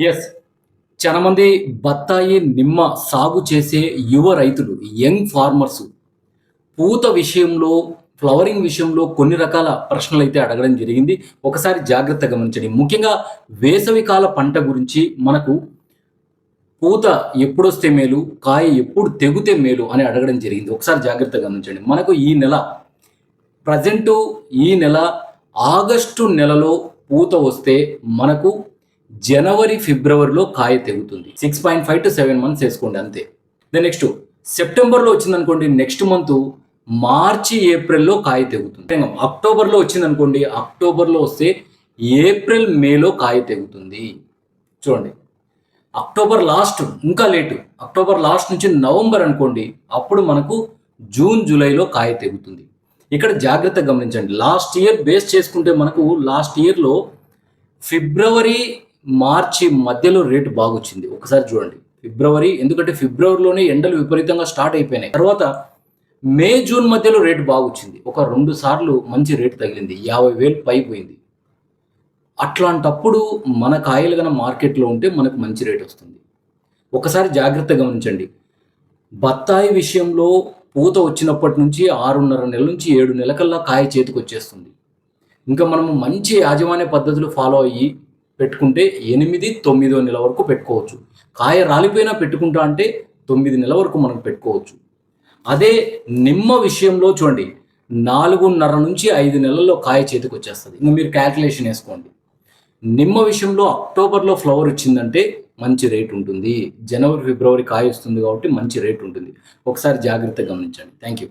Yes చాలా మంది బత్తాయి నిమ్మ సాగు చేసే యువ రైతులు యంగ్ ఫార్మర్స్ పూత విషయంలో ఫ్లవరింగ్ విషయంలో కొన్ని రకాల ప్రశ్నలు అయితే అడగడం జరిగింది. ఒకసారి జాగ్రత్త గమనించండి. ముఖ్యంగా వేసవికాల పంట గురించి మనకు పూత ఎప్పుడొస్తే మేలు కాయ ఎప్పుడు తెగుతే మేలు అని అడగడం జరిగింది. ఒకసారి జాగ్రత్త గమనించండి. మనకు ఈ నెల ప్రజెంటు ఈ నెల ఆగస్టు నెలలో పూత వస్తే మనకు జనవరి ఫిబ్రవరిలో కాయ తెగుతుంది. Six point five to seven months వేసుకోండి అంతే. దెన్ నెక్స్ట్ సెప్టెంబర్లో వచ్చిందనుకోండి నెక్స్ట్ మంత్ మార్చి ఏప్రిల్లో కాయ తెగుతుంది. అక్టోబర్లో వచ్చిందనుకోండి అక్టోబర్లో వస్తే ఏప్రిల్ మేలో కాయ తెగుతుంది. చూడండి. అక్టోబర్ లాస్ట్ ఇంకా లేటు. అక్టోబర్ లాస్ట్ నుంచి నవంబర్ అనుకోండి అప్పుడు మనకు జూన్ జూలైలో కాయ తెగుతుంది. ఇక్కడ జాగ్రత్త గమనించండి. లాస్ట్ ఇయర్ బేస్ చేసుకుంటే మనకు లాస్ట్ ఇయర్లో ఫిబ్రవరి మార్చి మధ్యలో రేటు బాగొచ్చింది. ఒకసారి చూడండి. ఫిబ్రవరి ఎందుకంటే ఫిబ్రవరిలోనే ఎండలు విపరీతంగా స్టార్ట్ అయిపోయినాయి. తర్వాత మే జూన్ మధ్యలో రేటు బాగొచ్చింది. ఒక రెండు సార్లు మంచి రేటు తగిలింది. యాభై వేలు పైపోయింది అట్లాంటప్పుడు మన కాయలు కనుక మార్కెట్లో ఉంటే మనకు మంచి రేట్ వస్తుంది. ఒకసారి జాగ్రత్త గమనించండి. బత్తాయి విషయంలో పూత వచ్చినప్పటి నుంచి ఆరున్నర నెలల నుంచి ఏడు నెలకల్లా కాయ చేతికి వచ్చేస్తుంది ఇంకా మనము మంచి యాజమాన్య పద్ధతులు ఫాలో అయ్యి పెట్టుకుంటే ఎనిమిది తొమ్మిదో నెల వరకు పెట్టుకోవచ్చు. కాయ రాలిపోయినా పెట్టుకుంటా అంటే తొమ్మిది నెలల వరకు మనం పెట్టుకోవచ్చు. అదే నిమ్మ విషయంలో చూడండి నాలుగున్నర నుంచి ఐదు నెలల్లో కాయ చేతికి వచ్చేస్తుంది. ఇంకా మీరు క్యాల్కులేషన్ వేసుకోండి. నిమ్మ విషయంలో అక్టోబర్లో ఫ్లవర్ వచ్చిందంటే మంచి రేట్ ఉంటుంది. జనవరి ఫిబ్రవరి కాయ వస్తుంది కాబట్టి మంచి రేట్ ఉంటుంది. ఒకసారి జాగ్రత్తగా గమనించండి. Thank you